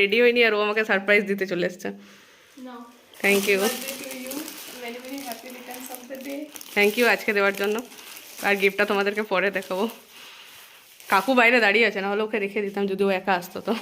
Ready হয়নি আর ও আমাকে surprise দিতে চলে এসছে। Thank you. থ্যাংক ইউ আজকে দেওয়ার জন্য। আর গিফটটা তোমাদেরকে পরে দেখাবো। কাকু বাইরে দাঁড়িয়ে আছে না হলে ওকে রেখে দিতাম যদি ও একা আসতো তো।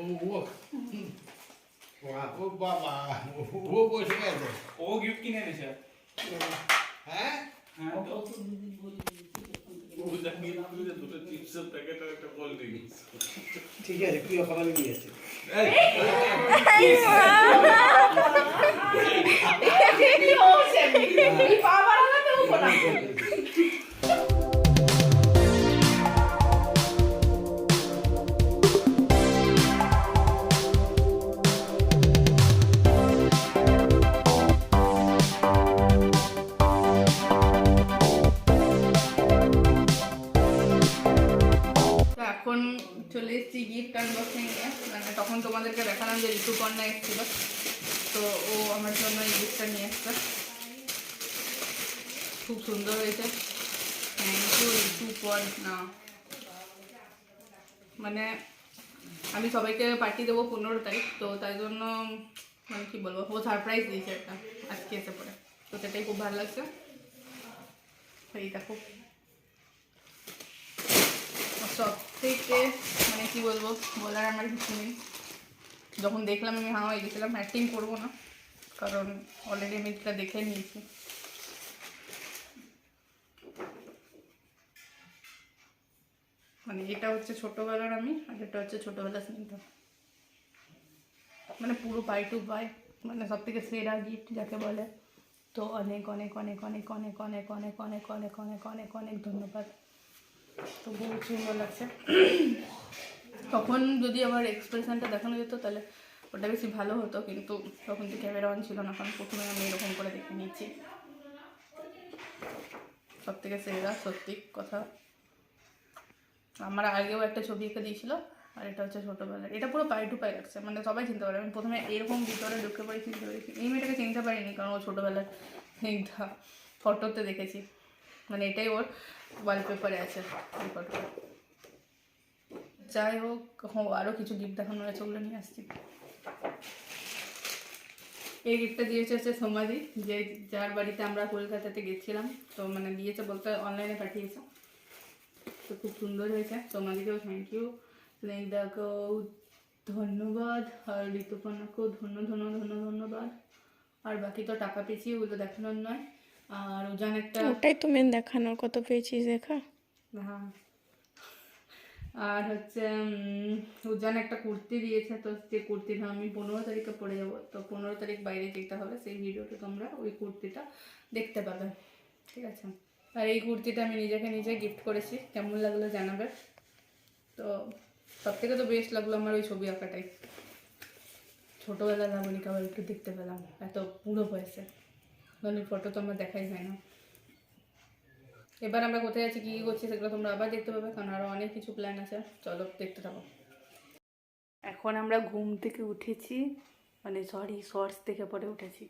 ও ও বাবা ও বসে গেছে ও গিফট কিনে এনেছে হ্যাঁ হ্যাঁ তো ও জানি তুই দুটো চিপসের প্যাকেট আর চলে এসেছি গিফট আনবক্সিং এ মানে তখন তোমাদেরকে দেখালাম যে ঋতুপর্ণা এসেছিল। তো ও আমার জন্য এই গিফটটা নিয়ে এসছে। খুব সুন্দর হয়েছে। থ্যাংক ইউ ঋতুপর্ণা মানে আমি সবাইকে পাঠিয়ে দেবো পনেরো তারিখ, তো তাই জন্য মানে কি বলব, ও সারপ্রাইজ দিয়েছে একটা আজকে এসে পরে। তো সেটাই খুব ভালো লাগছে। এই দেখো। সব থেকে মানে কি বলব বলার আমার কিছু নেই যখন দেখলাম আমি হাওয়া হয়ে গেছিলাম অ্যাক্টিং করব না কারণ অলরেডি আমি এটা দেখে নিয়েছি মানে এটা হচ্ছে ছোটোবেলার আমি আর এটা হচ্ছে ছোটোবেলার স্নিগ্ধা মানে পুরো পাই টু পাই মানে সব থেকে সেরা গিফট যাকে বলে তো অনেক অনেক অনেক অনেক অনেক অনেক অনেক অনেক অনেক অনেক অনেক অনেক ধন্যবাদ তো বহুত সুন্দর লাগছে। তখন যদি আমার এক্সপ্রেশনটা দেখানো যেত, তাহলে ওটা বেশি ভালো হতো, কিন্তু তখন তো ক্যামেরা অন ছিল না, কারণ প্রথমে আমি এরকম করে দেখে নিয়েছি। সব থেকে সেরা, সত্যি কথা। আমার আগেও একটা ছবি এঁকে দিয়েছিল, আর এটা হচ্ছে ছোটোবেলার। এটা পুরো পাই টু পাই লাগছে মানে সবাই চিনতে পারে। আমি প্রথমে এরকম ভিতরে ঢুকে চিনতে ধরেছি এই মেয়েটাকে চিনতে পারিনি, কারণ ও ছোটোবেলার ফটোতে দেখেছি। মানে এটাই ওর ওয়ালপেপারে আছে যাই হোক আরও কিছু গিফট দেখানো আছে ওগুলো নিয়ে আসছি। এই গিফটটা দিয়েছে হচ্ছে সমাধি যে যার বাড়িতে আমরা কলকাতাতে গেছিলাম, তো মানে দিয়েছে বলতে অনলাইনে পাঠিয়েছে। তো খুব সুন্দর হয়েছে। সমাধিকেও থ্যাংক ইউ স্নেহদাকেও ধন্যবাদ, আর ঋতুপর্ণাকেও ধন্য ধন্য ধন্য, ধন্যবাদ। আর বাকি তো টাকা পেয়েছি, ওগুলো দেখানোর নয়। আর উজান একটা ওটাই তো মেন দেখানোর কত পেয়েছিস দেখা। হ্যাঁ। আর হচ্ছে উজান একটা কুর্তি দিয়েছে তো সেই কুর্তিটা আমি পনেরো তারিখে পরে যাব তো পনেরো তারিখ বাইরে যেতে হবে সেই ভিডিওটা তোমরা ওই কুর্তিটা দেখতে পাবে ঠিক আছে? আর এই কুর্তিটা আমি নিজেকে নিজে গিফট করেছি কেমন লাগল জানাবে? তো সব থেকে তো বেস্ট লাগল আমার ওই ছবি আঁকাটাই। ছোটোবেলা লাবণীকে একটু দেখতে পেলাম এত পুরো বয়সে। কারণ ফটো তো আমার দেখাই হয় না। এবার আমরা কোথায় আছি কী কী করছি সেগুলো তোমরা আবার দেখতে পাবে কারণ আরও অনেক কিছু প্ল্যান আছে। চলো দেখতে থাকো। এখন আমরা ঘুম থেকে উঠেছি মানে সরি শর্টস থেকে পরে উঠেছি।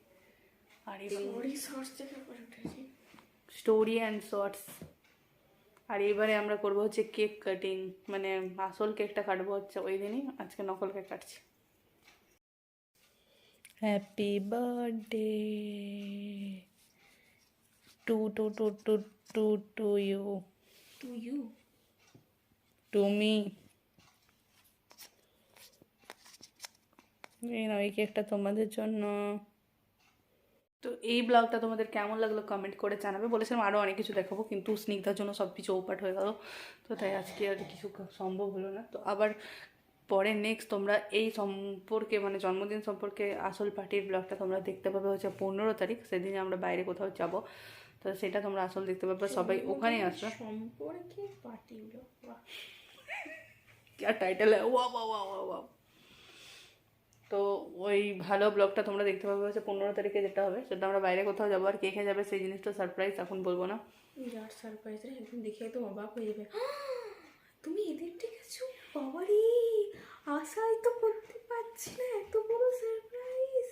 আর এবার সর্স থেকে করে উঠেছি। স্টোরি অ্যান্ড শর্টস আর এবারে আমরা করব হচ্ছে কেক কাটিং মানে আসল কেকটা কাটবো হচ্ছে ওই দিনই আজকে নকল কেক কাটছি। Happy birthday to to to to to to you to you to me এই না এই কেকটা তোমাদের জন্য। তো এই ব্লগটা তোমাদের কেমন লাগল কমেন্ট করে জানাবে। বলেছিলাম আরও অনেক কিছু দেখাবো কিন্তু স্নিগ্ধার জন্য সব কিছু ওপাট হয়ে গেল। তো তাই আজকে আর কিছু সম্ভব হলো না। তো আবার পরে নেক্সট তোমরা এই সম্পর্কে মানে জন্মদিন সম্পর্কে আসল পার্টির ব্লগটা তোমরা দেখতে পাবে হচ্ছে পনেরো তারিখ সেদিনে আমরা বাইরে কোথাও যাব। তো সেটা তোমরা আসল দেখতে পাবে সবাই ওখানেই আসবে। সম্পর্কে টাইটেল ওয়া ওয়া ওয়া ওয়া ওয়া তো ওই ভালো ব্লগটা তোমরা দেখতে পাবে হচ্ছে পনেরো তারিখে যেটা হবে সেটা আমরা বাইরে কোথাও যাব আর কে খেয়ে যাবে সেই জিনিসটা সারপ্রাইজ এখন বলব না। বিরাট সারপ্রাইজ রে একদম দেখে একদম অবাক হয়ে যাবে। তুমি এদের ডেকেছো? বাবারে, আশাই তো করতে পারছি না, এত বড় সারপ্রাইজ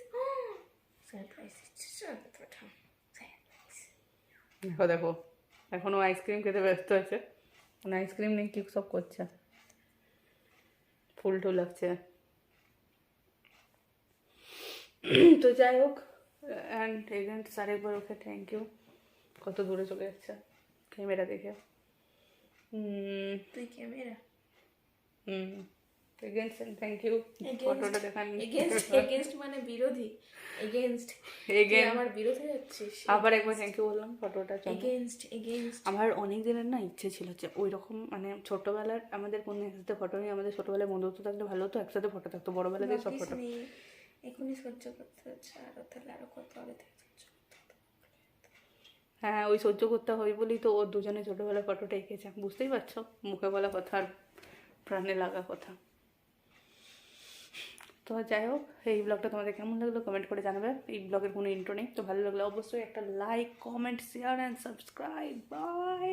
সারপ্রাইজ সারপ্রাইজ দেখো দেখো এখনও আইসক্রিম খেতে ব্যস্ত আছে। মানে আইসক্রিম নেই, কি সব করছে? ফুল টুল লাগছে। তো যাই হোক অ্যান্ড এগেন্ট আরেকবার ওকে থ্যাংক ইউ কত দূরে চলে যাচ্ছে ক্যামেরা দেখে। তুই ক্যামেরা হুম থ্যাংক ইউ ফটোটা দেখান মানে বিরোধী। আমার বিরোধী যাচ্ছিস আবার একবার থ্যাংক ইউ বললাম এগেনস্ট আমার অনেক দিনের না ইচ্ছে ছিল যে ওই রকম মানে ছোটবেলার আমাদের কোনো একসাথে ফটো নিয়ে আমাদের ছোটবেলায় বন্ধুত্ব থাকলে ভালো হতো একসাথে ফটো থাকতো বড়বেলাতে সব ফটো এখনই সহ্য করতে হচ্ছে আরও তাহলে আরও কত আগে থেকে সহ্য করতে হতো। হ্যাঁ ওই সহ্য করতে হয় বলেই তো ওর দুজনে ছোটোবেলার ফটোটা এঁকেছে। বুঝতেই পারছ? মুখে বলা কথা আর প্রাণে লাগা কথা। তো যাই হোক, এই ব্লগটা তোমাদের কেমন লাগল কমেন্ট করে জানাবে। এই ব্লগের কোনো ইন্ট্রো নেই, তো ভালো লাগলে অবশ্যই একটা like comment share and subscribe bye